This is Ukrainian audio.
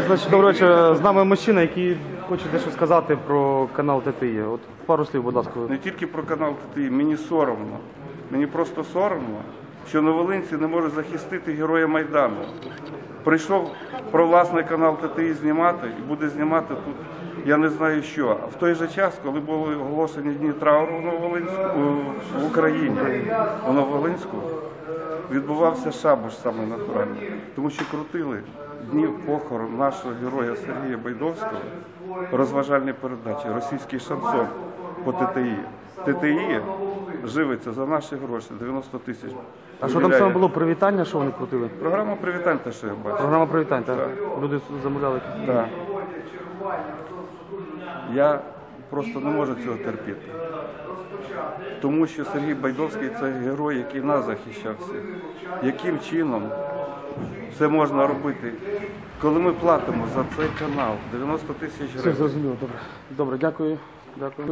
Значить, доброго вечора. З нами мужчина, який хоче дещо сказати про канал ТТІ. От пару слів, будь ласка. Не тільки про канал ТТІ, мені соромно. Мені просто соромно, що новолинці не можуть захистити героя Майдану. Прийшов про власний канал ТТІ знімати і буде знімати тут. Я не знаю що. В той же час, коли були оголошені дні трауру в Нововолинську в Україні, у Нововолинську, відбувався шабаш саме натуральний, тому що крутили дні похорон нашого героя Сергія Байдовського розважальні передачі, російський шансон по ТТІ. ТТІ живиться за наші гроші, 90 тисяч. А що там Виділяє. саме було привітання, що вони крутили? Програма привітань, те, що я бачу. Програма привітань, так? Люди замовляли. Так. Я просто не можу цього терпіти. Тому що Сергій Байдовський це герой, який нас захищав всіх. Яким чином це можна робити? Коли ми платимо за цей канал 90 тисяч Все гривень. зрозуміло, добре. Добре, дякую. Дякую.